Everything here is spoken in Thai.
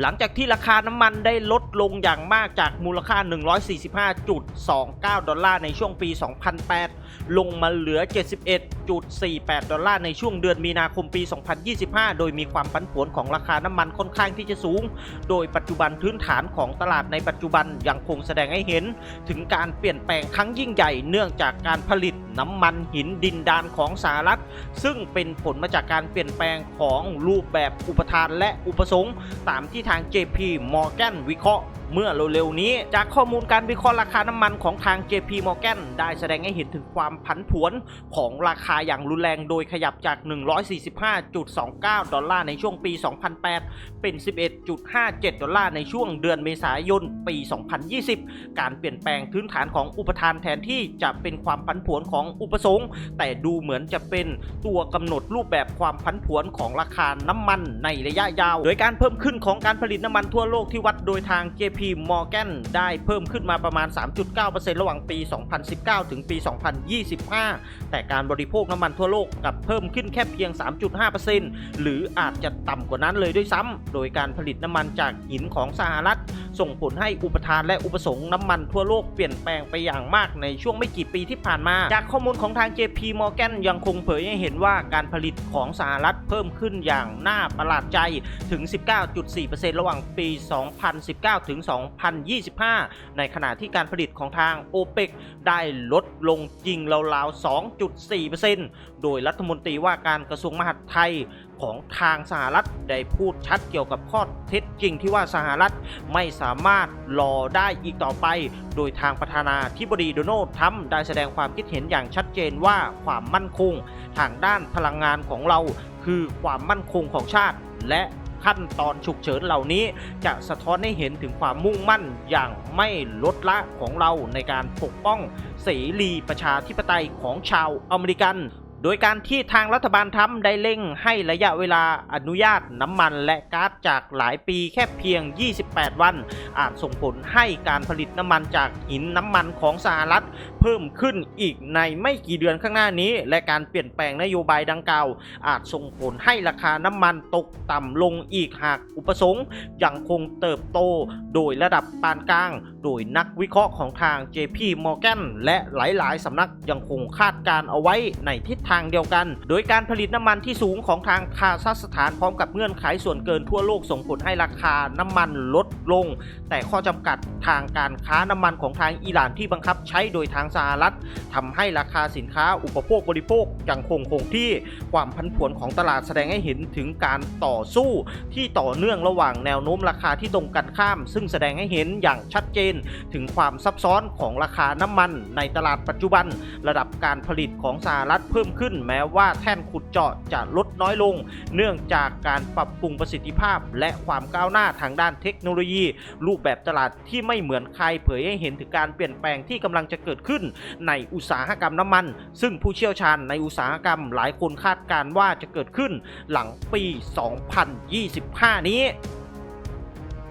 หลังจากที่ราคาน้ำมันได้ลดลงอย่างมากจากมูลค่า 145.29 ดอลลาร์ในช่วงปี 2008 ลงมาเหลือ 71.48 ดอลลาร์ในช่วงเดือนมีนาคมปี 2025 โดยมีความผันผวนของราคาน้ำมันค่อนข้างที่จะสูง โดยปัจจุบันพื้นฐานของตลาดในปัจจุบันยังคงแสดงให้เห็น ถึงการเปลี่ยนแปลงครั้งยิ่งใหญ่เนื่องจากการผลิต น้ำมันหินดินดานของสหรัฐ ซึ่งเป็นผลมาจากการเปลี่ยนแปลงของรูปแบบอุปทานและอุปสงค์ตามที่ทาง JP Morgan วิเคราะห์เมื่อเร็วๆนี้ จากข้อมูลการวิเคราะห์ราคาน้ำมันของทาง JP Morgan ได้แสดงให้เห็นถึงความผันผวนของราคาอย่างรุนแรงโดยขยับจาก 145.29 ดอลลาร์ในช่วงปี 2008 เป็น 11.57 ดอลลาร์ในช่วงเดือนเมษายน ปี 2020 การเปลี่ยนแปลงพื้นฐานของอุปทานแทนที่จะเป็นความผันผวนของอุปสงค์ แต่ดูเหมือนจะเป็นตัวกำหนดรูปแบบความผันผวนของราคาน้ำมันในระยะยาว โดยการเพิ่มขึ้นของการผลิตน้ำมันทั่วโลกที่วัดโดยทาง JP Morgan ได้เพิ่มขึ้นมาประมาณ 3.9%ระหว่างปี 2019 ถึงปี 2025 แต่การบริโภคน้ำมันทั่วโลกกลับเพิ่มขึ้นแค่เพียง 3.5%หรืออาจจะต่ำกว่านั้นเลยด้วยซ้ำ โดยการผลิตน้ำมันจากหินของสหรัฐ ส่งผลให้อุปทานและอุปสงค์น้ำมันทั่วโลกเปลี่ยนแปลงไปอย่างมากในช่วงไม่กี่ปีที่ผ่านมา จากข้อมูลของทาง JP Morgan ยังคงเผยให้เห็นว่าการผลิตของสหรัฐเพิ่มขึ้นอย่างน่าประหลาดใจถึง 19.4%ระหว่างปี 2019 ถึง2025 ในขณะที่การผลิตของทาง OPEC ได้ลดลงจริงราวๆ 2.4%โดยรัฐมนตรีว่าการกระทรวงมหาดไทยของทางสหรัฐได้พูดชัดเกี่ยวกับข้อเท็จจริงที่ว่าสหรัฐไม่สามารถรอได้อีกต่อไป โดยทางประธานาธิบดีโดนัลด์ทรัมป์ได้แสดงความคิดเห็นอย่างชัดเจนว่าความมั่นคง ทางด้านพลังงานของเราคือความมั่นคงของชาติและ ขั้นตอนฉุกเฉินเหล่านี้ จะสะท้อนให้เห็นถึงความมุ่งมั่นอย่างไม่ลดละของเราในการปกป้องเสรีประชาธิปไตยของชาวอเมริกัน โดยการที่ทางรัฐบาลทรัมป์ได้เร่งให้ระยะเวลาอนุญาตน้ำมันและก๊าซจากหลายปีแค่เพียง 28 วัน อาจส่งผลให้การผลิตน้ำมันจากหินน้ำมันของสหรัฐ เพิ่มขึ้นอีกในไม่กี่เดือนข้างหน้านี้ และการเปลี่ยนแปลงนโยบายดังกล่าว อาจส่งผลให้ราคาน้ำมันตกต่ำลงอีกหากอุปสงค์ยังคงเติบโตโดยระดับปานกลาง โดยนักวิเคราะห์ของทาง JP Morgan และหลาย ๆสำนักยังคงคาดการณ์เอาไว้ในทิศทางเดียวกัน โดยการผลิตน้ำมันที่สูงของทางคาซัคสถานพร้อมกับเงื่อนไขส่วนเกินทั่วโลกส่งผลให้ราคาน้ำมันลดลง แต่ข้อจำกัดทางการค้าน้ำมันของทางอิหร่านที่บังคับใช้โดยทางสหรัฐทำให้ราคาสินค้าอุปโภคบริโภคยังคงคงที่ความผันผวนของตลาดแสดงให้เห็นถึงการต่อสู้ที่ต่อเนื่องระหว่างแนวโน้มราคาที่ตรงกันข้าม ซึ่งแสดงให้เห็นอย่างชัดเจน ถึงความซับซ้อนของราคาน้ำมันในตลาดปัจจุบัน ระดับการผลิตของสหรัฐเพิ่มขึ้น แม้ว่าแท่นขุดเจาะจะลดน้อยลง เนื่องจากการปรับปรุงประสิทธิภาพ และความก้าวหน้าทางด้านเทคโนโลยี รูปแบบตลาดที่ไม่เหมือนใครเผยให้เห็นถึงการเปลี่ยนแปลงที่กำลังจะเกิดขึ้นในอุตสาหกรรมน้ำมัน ซึ่งผู้เชี่ยวชาญในอุตสาหกรรมหลายคนคาดการณ์ว่าจะเกิดขึ้นหลังปี 2025 นี้